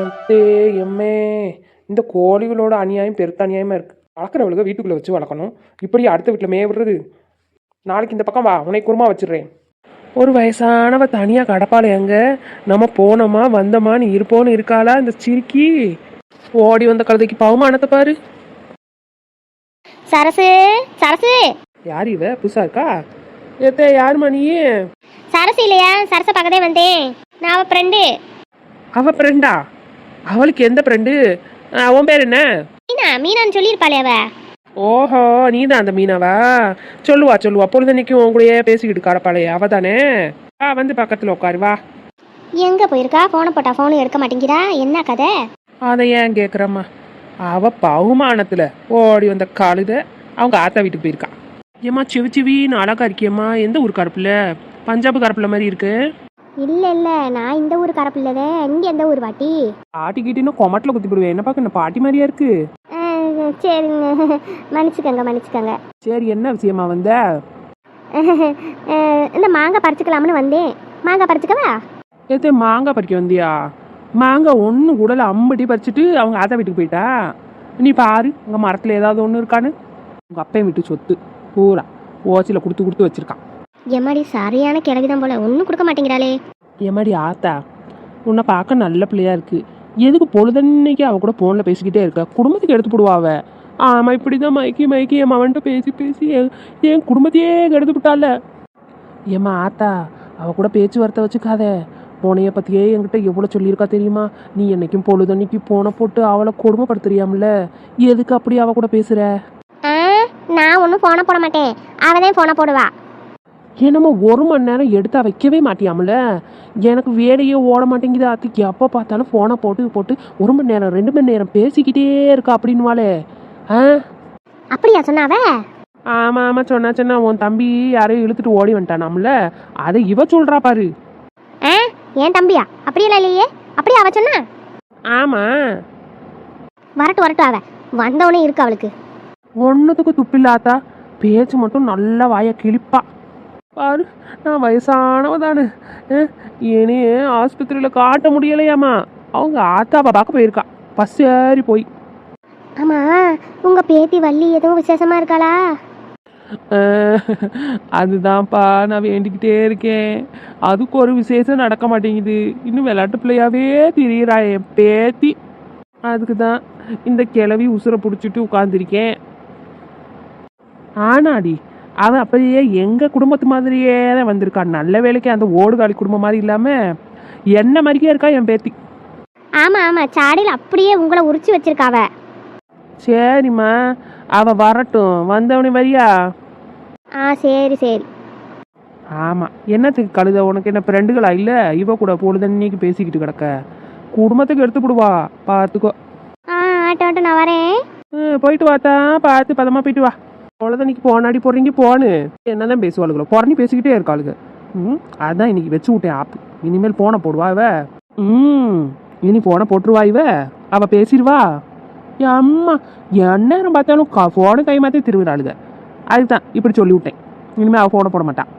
எம்தே எம்மே. இந்த கோழிகளோட அநியாயம் பெருத்த அநியாயமாக இருக்குது வளர்க்குறவளுக்கு வீட்டுக்குள்ளே வச்சு வளர்க்கணும். இப்படி அடுத்த வீட்டில் மே விடுறது. நாளைக்கு இந்த பக்கம் வா உன்னை குருமா வச்சிடுறேன். ஒரு வயசானவ தனியாக கடப்பாள எங்க நம்ம போனோமா வந்தோமான்னு இருப்போன்னு இருக்காளா இந்த சிரிக்கி? ஓடி வந்த கழுதைக்கு பவுமானத்தை பாரு. சரசு சரசு. யார் இவ? புதுசா இருக்கா? ஏத்தே யாரும்மா நீ? சரசு இல்லையா? சரச பக்கத்தே வந்தேன். நான் அவ ஃப்ரெண்டு அவ ஃப்ரெண்டா அவளுக்கு எந்த ஃப்ரெண்டு உன் பேர் என்ன? மீனா மீனான்னு சொல்லியிருப்பாளே அவ. ஓஹோ நீ தான் அந்த மீனாவா? சொல்லுவா சொல்லுவா. பொழுதன்னைக்கும் உன் கூடயே பேசிக்கிட்டு கடப்பாளே அவ தானே? ஆ வந்து பக்கத்தில் உட்காரு வா. எங்க போயிருக்கா? போனை போட்டா ஃபோனும் எடுக்க மாட்டேங்கிறா? என்ன கதை? அதை ஏன் கேட்குறம்மா அவ பகுமானத்தில் ஓடி வந்த காலுத அவங்க ஆத்தா வீட்டுக்கு போயிருக்கா. ஏம்மா சிவி சிவின்னு அழகா இருக்கியம்மா. எந்த ஊர் கருப்புல? பஞ்சாப் கருப்புல மாதிரி இருக்கு. இல்ல இல்ல. நான் இந்த ஊர் கரப்பில்லதே இங்க எந்த ஊர் பாட்டி? ஆட்டிக்கிட்டின்னு கொமட்டில் குத்தி போடுவேன். என்ன பார்க்க என்ன பாட்டி மாதிரியா இருக்கு? சரிங்க. மன்னிச்சுக்கோங்க மன்னிச்சுக்கோங்க. சரி என்ன விஷயமா வந்த? இந்த மாங்காய் பறிச்சுக்கலாம்னு வந்தேன். மாங்காய் பறிச்சுக்கவா? ஏத்தே மாங்காய் பறிக்க வந்தியா? மாங்காய் ஒன்று கூடல அம்படி பறிச்சுட்டு அவங்க ஆத்தா வீட்டுக்கு போயிட்டா. நீ பாரு உங்க மரத்தில் ஏதாவது ஒன்று இருக்கான்னு. உங்க அப்பையும் வீட்டு சொத்து பூரா. ஓச்சியில் கொடுத்து கொடுத்து வச்சிருக்கான். எம்மாடி சரியான கிழவிதான் போல. ஒன்றும் கொடுக்க மாட்டேங்கிறாளே. ஏமாடி ஆத்தா உன்னை பார்க்க நல்ல பிள்ளையா இருக்கு. எதுக்கு பொழுதன்னைக்கு அவ கூட ஃபோனில் பேசிக்கிட்டே இருக்க? குடும்பத்துக்கு எடுத்து போடுவா அவ. ஆமாம் இப்படி தான் மைக்கி மைக்கி என் மவன்கிட்ட பேசி பேசி என் என் குடும்பத்தையே கெடுத்து விட்டால. ஏம்மா ஆத்தா அவ கூட பேச்சுவார்த்தை வச்சுக்காத. போனைய பற்றியே என்கிட்ட எவ்வளோ சொல்லியிருக்கா தெரியுமா? நீ என்னைக்கும் பொழுதன்னைக்கு போனை போட்டு அவளை கொடுமைப்படுத்துறியாம்ல. எதுக்கு அப்படி அவ கூட பேசுற? ஆ நான் ஒன்றும் ஃபோனை போட மாட்டேன். அவ தான் ஃபோனை போடுவா. என்னம்மா ஒரு மணி நேரம் எடுத்தா வைக்கவே மாட்டியாமல? எனக்கு வேலையே ஓட மாட்டேங்குது அத்துக்கு எப்போ பார்த்தாலும் ஃபோனை போட்டு போட்டு ஒரு மணி நேரம் ரெண்டு மணி நேரம் பேசிக்கிட்டே இருக்கா அப்படின்னுவாளே. ஆ? அப்படியா சொன்னாவ? ஆமாம் ஆமாம் சொன்னா சொன்னா உன் தம்பி யாரையும் இழுத்துட்டு ஓடி வந்துட்டானாம்ல. அதை இவ சொல்றா பாரு. ஆ? ஏன் தம்பியா? அப்படியெல்லாம் இல்லையே. அப்படியே அவ சொன்னா? ஆமாம் வரட்டும் வரட்டும் அவ. வந்தவனே இருக்கு அவளுக்கு. ஒன்றுத்துக்கு துப்பில்லாத்தா பேச்சு மட்டும் நல்லா வாயை கிழிப்பா. பாரு நான் வயசானவ தானே இனி ஆஸ்பத்திரியில் காட்ட முடியலையாம்மா அவங்க ஆத்தாவை பார்க்க போயிருக்கா. பஸ் ஏறி போய். ஆமா உங்க பேத்தி வள்ளி எதுவும் விசேஷமா இருக்காளா? அதுதான்ப்பா நான் வேண்டிக்கிட்டே இருக்கேன். அதுக்கு ஒரு விசேஷம் நடக்க மாட்டேங்குது. இன்னும் விளையாட்டு பிள்ளையாவே திரியிறா என் பேத்தி. அதுக்கு தான் இந்த கிளவி உசுரை பிடிச்சிட்டு உட்காந்துருக்கேன் ஆனாடி அவன் அப்படியே எங்க குடும்பத்து மாதிரியே தான் வந்திருக்கான். நல்ல வேலைக்கு அந்த ஓடுகாலி குடும்பம் மாதிரி இல்லாம என்ன மாதிரியே இருக்கா என் பேத்தி? ஆமா ஆமா. சாடியில் அப்படியே உங்களை உரிச்சு வச்சிருக்காவ சரிம்மா. அவ வரட்டும். வந்தவனே வரியா? ஆ சரி சரி. ஆமாம் என்னத்துக்கு கழுத? உனக்கு என்ன ஃப்ரெண்டுகளா இல்லை? இவ கூட பொழுதன்னைக்கு பேசிக்கிட்டு கிடக்க. குடும்பத்துக்கு எடுத்து விடுவா பார்த்துக்கோ ஆ ஆட்டம் ஆட்டம் நான் வரேன். போயிட்டு வாத்தா. பார்த்து பதமா போயிட்டு வா. பொழுதன்னைக்கு போனாடி போடுறீங்க போனு என்னதான் பேசுவாளுங்களோ குறஞ்சி பேசிக்கிட்டே இருக்காளுங்க ம் அதான் இன்னைக்கு வச்சு விட்டேன் ஆப் இனிமேல் போனை போடுவா இவ. ம் இனி போனை போட்டுருவா இவ. அவ பேசிடுவா அம்மா எந்நேரம் பார்த்தாலும் ஃபோனை கை மாற்றி திருவிழாளுங்க அதுதான் இப்படி சொல்லி விட்டேன் இனிமேல் அவள் ஃபோனை போட மாட்டான்